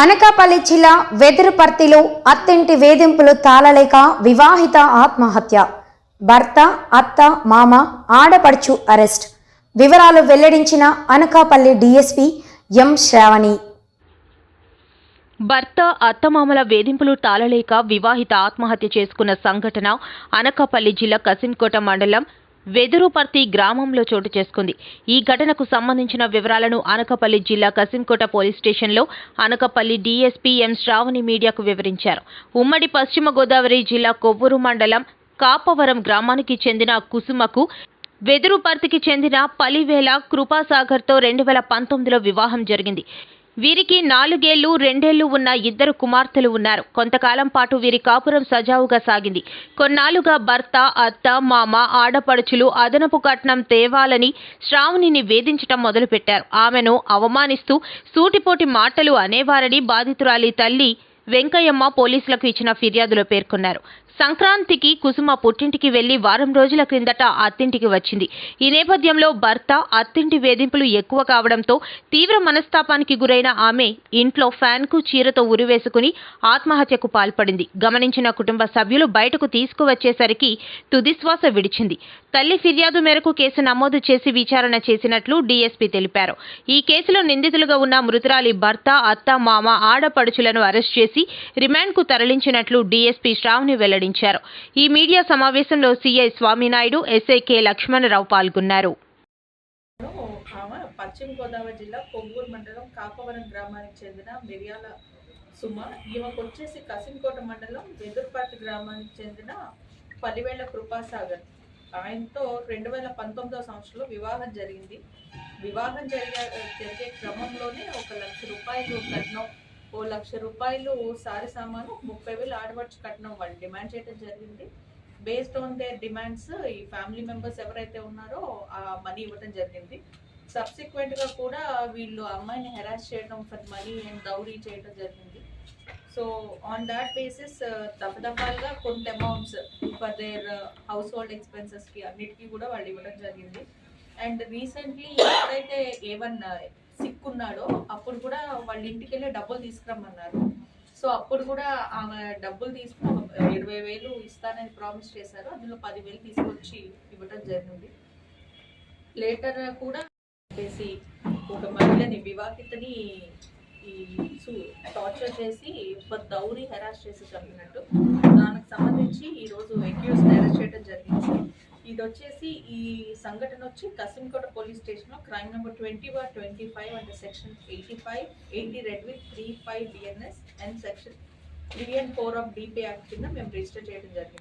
అనకాపల్లి జిల్లా వెదురుపర్తిలో అత్తింటి వేధింపులు తాళలేక వివాహిత ఆత్మహత్య. భర్త అత్త మామ ఆడపడుచు అరెస్ట్. వివరాలు వెల్లడించిన అనకాపల్లి డీఎస్పీ ఎం శ్రావణి. భర్త అత్తమామల వేధింపులు తాళలేక వివాహిత ఆత్మహత్య చేసుకున్న సంఘటన అనకాపల్లి జిల్లా కసింకోట మండలం వెదురుపర్తి గ్రామంలో చోటు చేసుకుంది. ఈ ఘటనకు సంబంధించిన వివరాలను అనకపల్లి జిల్లా కసింకోట పోలీస్ స్టేషన్లో అనకపల్లి డీఎస్పీ ఎం శ్రావణి మీడియాకు వివరించారు. ఉమ్మడి పశ్చిమ గోదావరి జిల్లా కొవ్వూరు మండలం కాపవరం గ్రామానికి చెందిన కుసుమకు వెదురుపర్తికి చెందిన పలివేల కృపాసాగర్తో రెండు వేల పంతొమ్మిదిలో వివాహం జరిగింది. వీరికి నాలుగేళ్ళు రెండేళ్ళు ఉన్న ఇద్దరు కుమార్తెలు ఉన్నారు. కొంతకాలం పాటు వీరి కాపురం సజావుగా సాగింది. కొన్నాళ్ళుగా భర్త అత్త మామ ఆడపడుచులు అదనపు కట్నం తేవాలని శ్రావణిని వేధించటం మొదలుపెట్టారు. ఆమెను అవమానిస్తూ సూటిపోటి మాటలు అనేవారని బాధితురాలి తల్లి వెంకయ్యమ్మ పోలీసులకు ఇచ్చిన ఫిర్యాదులో పేర్కొన్నారు. సంక్రాంతికి కుసుమ పుట్టింటికి వెళ్ళి వారం రోజుల క్రిందట అత్తింటికి వచ్చింది. ఈ నేపథ్యంలో భర్త అత్తింటి వేధింపులు ఎక్కువ కావడంతో తీవ్ర మనస్తాపానికి గురైన ఆమె ఇంట్లో ఫ్యాన్కు చీరతో ఉరివేసుకుని ఆత్మహత్యకు పాల్పడింది. గమనించిన కుటుంబ సభ్యులు బయటకు తీసుకువచ్చేసరికి తుదిశ్వాస విడిచింది. తల్లి ఫిర్యాదు మేరకు కేసు నమోదు చేసి విచారణ చేసినట్లు డీఎస్పీ తెలిపారు. ఈ కేసులో నిందితులుగా ఉన్న మృతురాలి భర్త అత్త మామ ఆడపడుచులను అరెస్ట్ చేసి రిమాండ్కు తరలించినట్లు డీఎస్పీ శ్రావణి వెల్లడించారు. ఈ మీడియా సమావేశంలో CI Swaminaidu SI K Lakshmanarao పాల్గొన్నారు. పశ్చిమ గోదావరి జిల్లా కొవ్వూరు మండలం కాపవరం గ్రామానికి చెందిన మిర్యాల సుమ. ఈమెకు వచ్చేసి కసింకోట మండలం వెదుర్పాటి గ్రామానికి చెందిన పలివేళ్ళ కృపాసాగర్. ఆయనతో రెండు వేల పంతొమ్మిదవ సంవత్సరంలో వివాహం జరిగింది. వివాహం జరిగే జరిగే క్రమంలోనే ఒక లక్ష రూపాయలు కట్నం ఓ లక్ష రూపాయలు సారీ సామాను ముప్పై వేలు ఆడవచ్చు కట్నం వాళ్ళు డిమాండ్ చేయడం జరిగింది. బేస్డ్ ఆన్ దేర్ డిమాండ్స్ ఈ ఫ్యామిలీ మెంబర్స్ ఎవరైతే ఉన్నారో ఆ మనీ ఇవ్వడం జరిగింది. సబ్సిక్వెంట్గా కూడా వీళ్ళు అమ్మాయిని హెరాస్ చేయడం ఫర్ మనీ అండ్ దౌరీ చేయడం జరిగింది. సో ఆన్ దాట్ బేసిస్ దఫదఫాలుగా కొంత amounts for their house hold ఎక్స్పెన్సెస్కి అన్నిటికీ కూడా వాళ్ళు ఇవ్వడం జరిగింది. అండ్ రీసెంట్లీ ఎప్పుడైతే ఏవన్ సిక్ అప్పుడు కూడా వాళ్ళ ఇంటికి వెళ్ళి డబ్బులు తీసుకురమ్మన్నారు. సో అప్పుడు కూడా ఆమె డబ్బులు తీసుకుని ఇరవై వేలు ఇస్తానని ప్రామిస్ చేశారు. అందులో పదివేలు తీసుకొచ్చి ఇవ్వటం జరిగింది. లేటర్ కూడా చేసి ఒక మహిళని వివాహితని ఈ టార్చర్ చేసి ఒక దౌరి హెరాస్ చేసి చంపినట్టు. దానికి సంబంధించి ఈరోజు అక్యూస్ అరెస్ట్ చేయడం జరిగింది. ఇది వచ్చేసి ఈ సంఘటన వచ్చి కసింకోట పోలీస్ స్టేషన్లో crime number twenty bar twenty five and section eighty five eighty read with three five BNS and section three and four of DP act కింద మేము రిజిస్టర్ చేయడం జరిగింది.